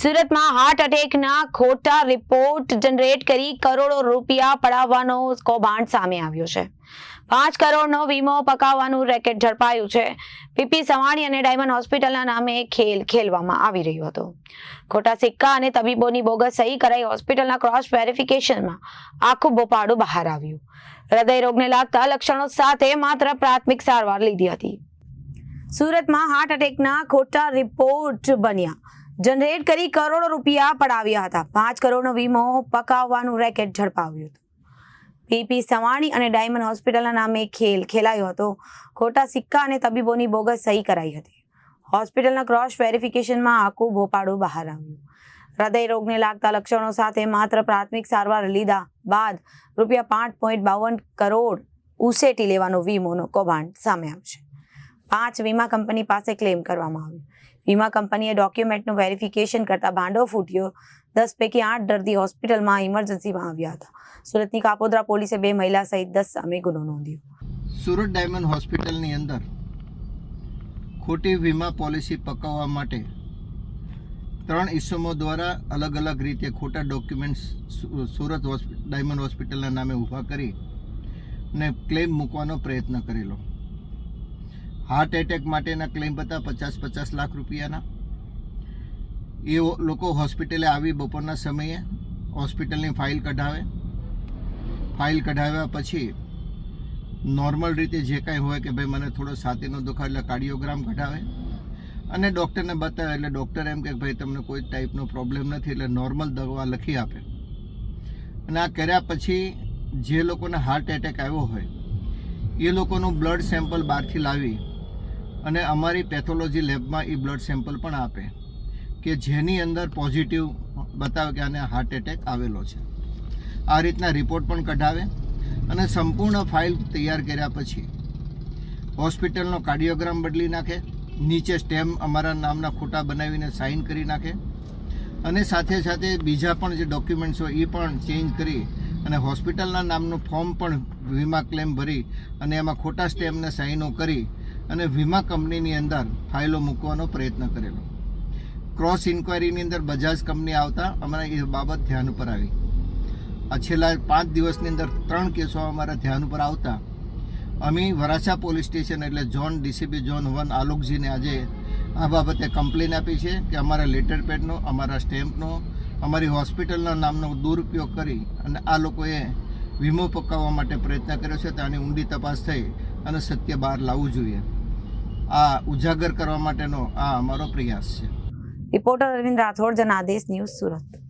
સુરતમાં હાર્ટ એટેકના ખોટા report generate કરી કરોડો રૂપિયા પડાવવાનો કૌભાંડ સામે આવ્યો છે. પાંચ કરોડનો વીમો પકાવવાનું રેકેટ ઝડપાયું છે. પીપી સવાણી અને ડાયમંડ હોસ્પિટલના નામે ખેલ ખેલવામાં આવી રહ્યો હતો. ખોટા સિક્કા અને તબીબોની બોગસ સહી કરાઈ હોસ્પિટલના ક્રોસ વેરિફિકેશનમાં આખું બોપાડું બહાર આવ્યું. હૃદય રોગને લાગતા લક્ષણો સાથે માત્ર પ્રાથમિક સારવાર લીધી હતી. સુરતમાં હાર્ટ એટેકના ખોટા રિપોર્ટ બન્યા. જનરેટ કરી કરોડો રૂપિયા પડાવ્યા હતા. પાંચ કરોડનો વીમો પકાવવાનું રેકેટ ઝડપાવ્યું હતું. પીપી સવાણી અને ડાયમંડ હોસ્પિટલના નામે ખેલ ખેલાયો હતો. ખોટા સિક્કા અને તબીબોની બોગસ સહી કરાઈ હતી. હોસ્પિટલના ક્રોસ વેરિફિકેશનમાં આખું ભોપાડું બહાર આવ્યું. હૃદય રોગને લાગતા લક્ષણો સાથે માત્ર પ્રાથમિક સારવાર લીધા બાદ રૂપિયા પાંચ પોઈન્ટ બાવન કરોડ ઉસેટી લેવાનો વીમોનો કૌભાંડ સામે આવશે પાંચ વીમા કંપની પાસે ક્લેમ કરવામાં આવ્યો. વીમા કંપનીએ ડોક્યુમેન્ટનું વેરિફિકેશન કરતા ભાંડો ફૂટ્યો. દસ પૈકી આઠ દર્દી હોસ્પિટલમાં ઇમરજન્સીમાં આવ્યા હતા. સુરતની કાપોદ્રા પોલીસે બે મહિલા સહિત દસ સામે ગુનો નોંધ્યો. સુરત ડાયમંડ હોસ્પિટલની અંદર ખોટી વીમા પોલિસી પકાવવા માટે ત્રણ ઇસમો દ્વારા અલગ અલગ રીતે ખોટા ડોક્યુમેન્ટ્સ સુરત ડાયમંડ હોસ્પિટલના નામે ઊભા કરી ને ક્લેમ મૂકવાનો પ્રયત્ન કરેલો. હાર્ટ એટેક માટેના ક્લેમ હતા, પચાસ પચાસ લાખ રૂપિયાના. એ લોકો હોસ્પિટલે આવી બપોરના સમયે હોસ્પિટલની ફાઇલ કઢાવે. ફાઇલ કઢાવ્યા પછી નોર્મલ રીતે જે કાંઈ હોય કે ભાઈ મને થોડો છાતીનો દુખાવ એટલે કાર્ડિયોગ્રામ કઢાવે. અને ડૉક્ટરને બતાવે, એટલે ડૉક્ટર એમ કે ભાઈ તમને કોઈ ટાઈપનો પ્રોબ્લેમ નથી, એટલે નોર્મલ દવા લખી આપે. અને આ કર્યા પછી જે લોકોને હાર્ટ એટેક આવ્યો હોય, એ લોકોનું બ્લડ સેમ્પલ બહારથી લાવી અને અમારી પેથોલોજી લેબમાં એ બ્લડ સેમ્પલ પણ આપે, કે જેની અંદર પોઝિટિવ બતાવે કે આને હાર્ટ એટેક આવેલો છે. આ રીતના રિપોર્ટ પણ કઢાવે અને સંપૂર્ણ ફાઇલ તૈયાર કર્યા પછી હોસ્પિટલનો કાર્ડિયોગ્રામ બદલી નાખે, નીચે સ્ટેમ અમારા નામના ખોટા બનાવીને સાઇન કરી નાખે અને સાથે સાથે બીજા પણ જે ડોક્યુમેન્ટ્સ હોય એ પણ ચેન્જ કરી અને હોસ્પિટલના નામનું ફોર્મ પણ વીમા ક્લેમ ભરી અને એમાં ખોટા સ્ટેમને સાઇનો કરી અને વીમા કંપનીની અંદર ફાઇલો મૂકવાનો પ્રયત્ન કરેલો. ક્રોસ ઇન્ક્વાયરીની અંદર બજાજ કંપની આવતા અમારા એ બાબત ધ્યાન ઉપર આવી. આ છેલ્લા પાંચ દિવસની અંદર ત્રણ કેસો અમારા ધ્યાન ઉપર આવતા. અમે વરાછા પોલીસ સ્ટેશન એટલે ઝોન ડીસીપી ઝોન વન આલોકજીને આજે આ બાબતે કમ્પ્લેન આપી છે કે અમારા લેટર પેડનો, અમારા સ્ટેમ્પનો, અમારી હોસ્પિટલના નામનો દુરુપયોગ કરી અને આ લોકોએ વીમો પકાવવા માટે પ્રયત્ન કર્યો છે તો આની ઊંડી તપાસ થઈ અને સત્ય બહાર લાવવું જોઈએ. આ ઉજાગર કરવા માટેનો આ અમારો પ્રયાસ છે. Reporter Arvind Rathod Janadesh news Surat.